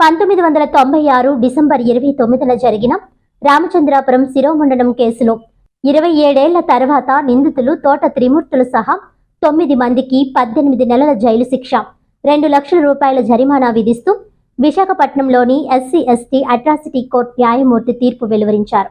పంతొమ్మిది వందల తొంభై ఆరు డిసెంబర్ ఇరవై తొమ్మిదిన జరిగిన రామచంద్రాపురం శిరోముండనం కేసులో ఇరవై ఏడేళ్ళ తర్వాత నిందితులు తోట త్రిమూర్తులు సహా తొమ్మిది మందికి పద్దెనిమిది నెలల జైలు శిక్ష రెండు లక్షల రూపాయల జరిమానా విధిస్తూ విశాఖపట్నంలోని ఎస్సీ ఎస్టీ అట్రాసిటీ కోర్టు న్యాయమూర్తి తీర్పు వెలువరించారు.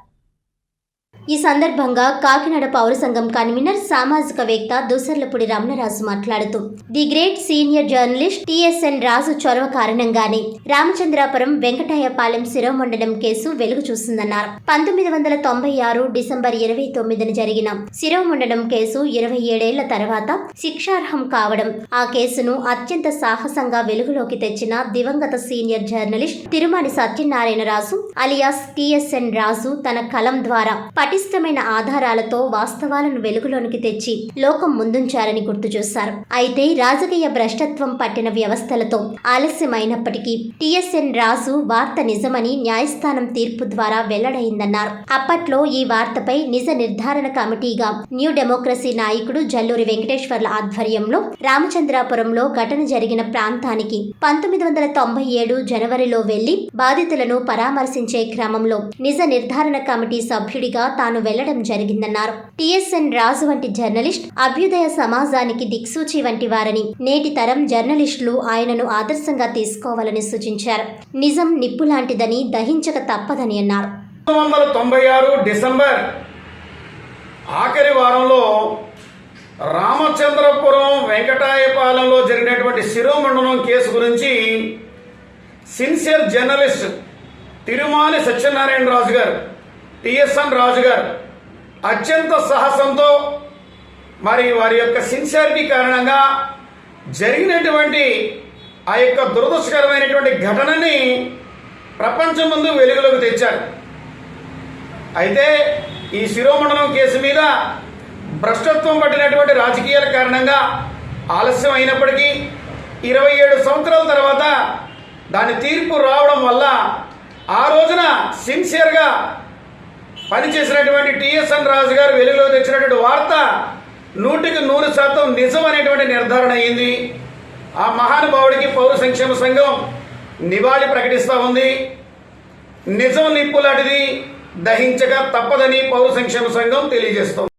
ఈ సందర్భంగా కాకినాడ పౌర సంఘం కన్వీనర్ సామాజికవేత్త దుసర్లపూడి రమణరాజు మాట్లాడుతూ the great senior journalist TSN Raju చొరవ కారణంగానే రామచంద్రాపురం వెంకటాయపాలెం శిరోమండలం కేసు వెలుగు చూసిందన్నారు. పంతొమ్మిది వందల తొంభై ఆరు డిసెంబర్ ఇరవై తొమ్మిదిన జరిగిన శిరోమండలం కేసు ఇరవై ఏడేళ్ళ తర్వాత శిక్షార్హం కావడం ఆ కేసును అత్యంత సాహసంగా వెలుగులోకి తెచ్చిన దివంగత senior journalist Tirumani Satyanarayana Raju alias TSN Raju తన కలం ద్వారా పటిష్టమైన ఆధారాలతో వాస్తవాలను వెలుగులోనికి తెచ్చి లోకం ముందుంచారని గుర్తు చేశారు. అయితే రాజకీయ భ్రష్టత్వం పట్టిన వ్యవస్థలతో ఆలస్యమైనప్పటికీ టిఎస్ఎన్ రాజు వార్త నిజమని న్యాయస్థానం తీర్పు ద్వారా వెల్లడైందన్నారు. అప్పట్లో ఈ వార్తపై నిజ నిర్ధారణ కమిటీగా న్యూ డెమోక్రసీ నాయకుడు జల్లూరి వెంకటేశ్వర్ల ఆధ్వర్యంలో రామచంద్రాపురంలో ఘటన జరిగిన ప్రాంతానికి పంతొమ్మిది వందల తొంభై ఏడు జనవరిలో వెళ్ళి బాధితులను పరామర్శించే క్రమంలో నిజ నిర్ధారణ కమిటీ సభ్యుడిగా తాను వెళ్ళడం జరిగిందన్నారు. టిఎస్ఎన్ రాజు వంటి జర్నలిస్ట్ అభ్యుదయ సమాజానికి దిక్సూచి వంటి వారని నేటి తరం జర్నలిస్టులు ఆయనను ఆదర్శంగా తీసుకోవాలని సూచించారు. నిజం నిప్పు లాంటిదని దహించక తప్పదని అన్నారు. వందల తొంభై ఆరు డిసెంబర్ ఆఖరి వారంలో రామచంద్రపురం వెంకటాయపాలెంలో జరిగినటువంటి శిరోమండలం కేసు గురించి sincere journalist Tirumali Satyanarayana Raju garu TSN Raju గారు అత్యంత సాహసంతో మరి వారి యొక్క సిన్సియారిటీ కారణంగా జరిగినటువంటి ఆ యొక్క దురదృష్టకరమైనటువంటి ఘటనని ప్రపంచం ముందు వెలుగులోకి తెచ్చారు. అయితే ఈ శిరోమండలం కేసు మీద భ్రష్టత్వం పట్టినటువంటి రాజకీయాల కారణంగా ఆలస్యం అయినప్పటికీ ఇరవై ఏడు సంవత్సరాల తర్వాత దాని తీర్పు రావడం వల్ల ఆ రోజున సిన్సియర్గా పనిచేసినటువంటి టిఎస్ఎన్ రాజు గారు వెలుగులో తెచ్చినటువంటి వార్త నూటికి నూరు శాతం నిజం అనేటువంటి నిర్ధారణ అయింది. ఆ మహానుభావుడికి పౌర సంక్షేమ సంఘం నివాళి ప్రకటిస్తూ ఉంది. నిజం నిప్పులాంటిది దహించక తప్పదని పౌర సంక్షేమ సంఘం తెలియజేస్తోంది.